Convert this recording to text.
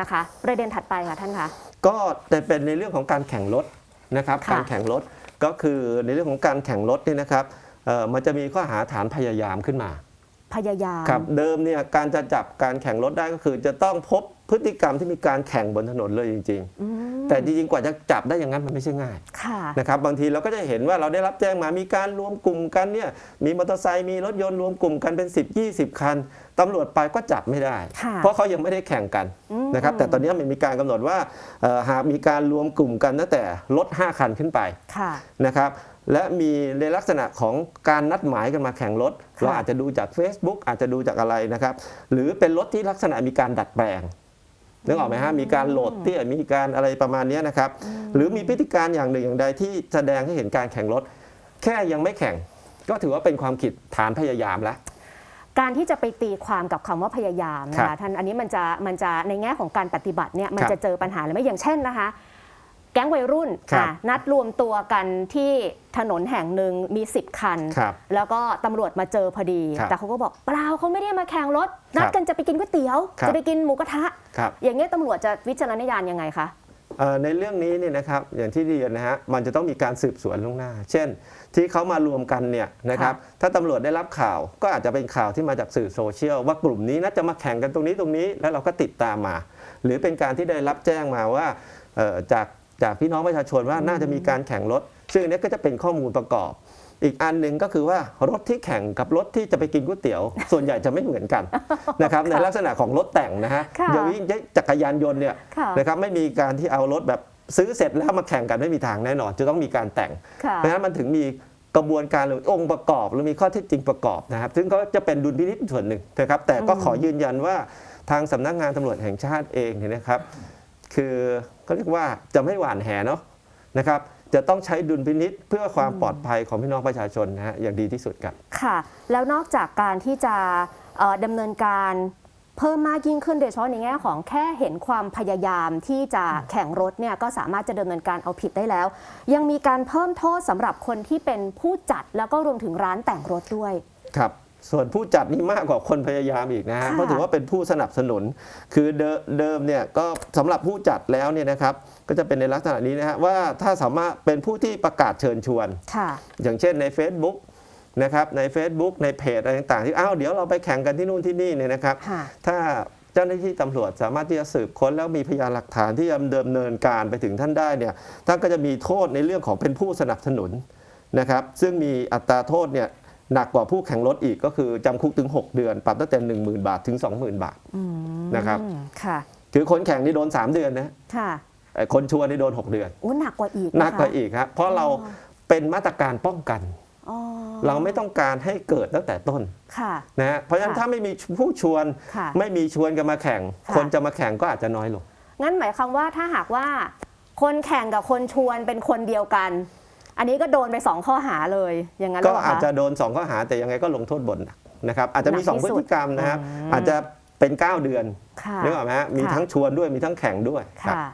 นะคะ ประเด็นถัดไปค่ะท่านคะก็แต่เป็นในเรื่องของการแข่งรถนะครับค่ะการแข่งรถก็คือในเรื่องของการแข่งรถนี่นะครับเอ่อมันจะมีข้อหาฐานพยายามขึ้นมา พยายามครับเดิมเนี่ยการจะจับการแข่งรถได้ก็คือ จะต้องพบพฤติกรรมที่มีการแข่งบนถนนเลยจริงอืมๆ แต่จริงๆกว่าจะจับได้อย่างนั้นมันไม่ใช่ง่ายค่ะนะครับบางทีเราก็จะเห็นว่าเราได้รับแจ้งมามีการรวมกลุ่มกันเนี่ยมีมอเตอร์ไซค์มีรถยนต์รวมกลุ่มกันเป็น 10 20 คันตำรวจไปก็จับไม่ได้ค่ะเพราะเขายังไม่ได้แข่งกันอืมนะครับแต่ตอนนี้มันมีการกำหนดว่าเอ่อหากมีการรวมกลุ่มกันตั้งแต่รถ5คันขึ้นไปค่ะนะครับและมีในลักษณะของการนัดหมายกันมาแข่งรถค่ะเราอาจจะดูจาก Facebook อาจจะดูจากอะไรนะครับ หรือเป็นรถที่ลักษณะมีการดัดแปลง นึกออกไหมฮะมีการโหลดเตี้ยมีการอะไรประมาณเนี้ยนะครับ หรือมีพฤติการอย่างหนึ่งอย่างใดที่แสดงให้เห็นการแข่งรถ แค่ยังไม่แข่ง ก็ถือว่าเป็นความผิดฐานพยายามแล้วการที่จะไปตีความกับคำว่าพยายามนะครัคะบท่านอันนี้มันจะมันจะในแง่ของการปฏิบัติเนี่ยมันครับจะเจอปัญหาอะไรไหมอย่างเช่นนะคะ แก๊งวัยรุ่นครับอะนัดรวมตัวกันที่ถนนแห่งหนึ่งมี 10 คัน ครับแล้วก็ตำรวจมาเจอพอดี ครับแต่เขาก็บอกเปล่าเขาไม่ได้มาแข่งรถ นัดครับกันจะไปกินก๋วยเตี๋ยว ครับ จะไปกินหมูกระทะ ครับอย่างเงี้ยตำรวจจะวิจารณญาณยังไงคะ เอ่อในเรื่องนี้เนี่ยนะครับอย่างที่เรียนนะฮะมันจะต้องมีการสืบสวนล่วงหน้า เช่น ที่เขามารวมกันเนี่ยนะครับถ้าตำรวจได้รับข่าวก็อาจจะเป็นข่าวที่มาจากสื่อโซเชียลว่ากลุ่มนี้น่าจะมาแข่งกันตรงนี้ตรงนี้แล้วเราก็ติดตามมา หรือเป็นการที่ได้รับแจ้งมาว่าเอ่อจาก จากพี่น้องประชาชนว่าน่าจะมีการแข่งรถ ซึ่งอันนี้ก็จะเป็นข้อมูลประกอบ อีกอันหนึ่งก็คือว่ารถที่แข่งกับรถที่จะไปกินก๋วยเตี๋ยวส่วนใหญ่จะไม่เหมือนกันนะครับในลักษณะของรถแต่งนะฮะค่ะอย่างนี้จักรยานยนต์เนี่ยค่ะนะครับไม่มีการที่เอารถแบบซื้อเสร็จแล้วมาแข่งกันไม่มีทางแน่นอน จะต้องมีการแต่งค่ะเพราะฉะนั้นมันถึงมีกระบวนการหรือองค์ประกอบหรือมีข้อเท็จจริงประกอบนะครับ ซึ่งก็จะเป็นดุลพินิจส่วนหนึ่งนะครับแต่ก็อืมขอยืนยันว่าทางสำนักงานตำรวจแห่งชาติเองเนี่ยนะครับ คือก็เรียกว่าจะไม่หวานแหเนาะนะครับจะต้องใช้ดุลพินิษเพื่อความปลอดภัยของพี่น้องประชาชนนะฮะอย่างดีที่สุดครับค่ะ แล้วนอกจากการที่จะเอ่อดำเนินการเพิ่มมากยิ่งขึ้นโดยเฉพาะในแง่ของแค่เห็นความพยายามที่จะแข่งรถเนี่ยก็สามารถจะดำเนินการเอาผิดได้แล้ว ยังมีการเพิ่มโทษสำหรับคนที่เป็นผู้จัดแล้วก็รวมถึงร้านแต่งรถด้วยครับ ส่วนผู้จัดนี่มากกว่าคนพยายามอีกนะฮะค่ะเพราะถือว่าเป็นผู้สนับสนุน คือเดิมเดิมเนี่ยก็สำหรับผู้จัดแล้วเนี่ยนะครับก็จะเป็นในลักษณะนี้นะฮะว่าถ้าสามารถเป็นผู้ที่ประกาศเชิญชวนค่ะอย่างเช่นใน Facebook นะครับใน Facebook ในเพจอะไรต่างๆ ที่อ้าวเดี๋ยวเราไปแข่งกันที่นู่นที่นี่เนี่ยนะครับค่ะถ้าเจ้าหน้าที่ตำรวจสามารถที่จะสืบค้นแล้วมีพยานหลักฐานที่จะดำเนินการไปถึงท่านได้เนี่ยท่านก็จะมีโทษในเรื่องของเป็นผู้สนับสนุนนะครับซึ่งมีอัตราโทษเนี่ย หนักกว่าผู้แข่งรถอีกก็คือจำคุกถึง 6 เดือน ปรับตั้งแต่ 10,000 บาทถึง 20,000 บาทอืมนะครับค่ะคือคนแข่งนี่โดน 3 เดือนนะค่ะไอ้คนชวนนี่โดน 6 เดือนโอ้หนักกว่าอีกหนักกว่าะคะอีกครับเพราะเราเป็นมาตรการป้องกันอ๋อเราไม่ต้องการให้เกิดตั้งแต่ต้นค่ะนะฮะเพราะฉะนั้นค่ะถ้าไม่มีผู้ชวนค่ะไม่มีชวนกันมาแข่งค่ะคนจะมาแข่งก็อาจจะน้อยลงงั้นหมายความว่าถ้าหากว่า คนแข่งกับคนชวนเป็นคนเดียวกัน อันนี้ก็โดนไปสองข้อหาเลยอย่างนั้นหรืก็เปล่อาจคะจะโดน 2 ข้อหาแต่ยังไงก็ลงโทษบนหนักนะครับอาจจะมีหนักที่2พฤสุดติกรรมนะครับอืมอาจจะเป็น 9 เดือนค่ะนึกออกไหมฮะมีค่ะทั้งชวนด้วยมีทั้งแข่งด้วยครับค่ะ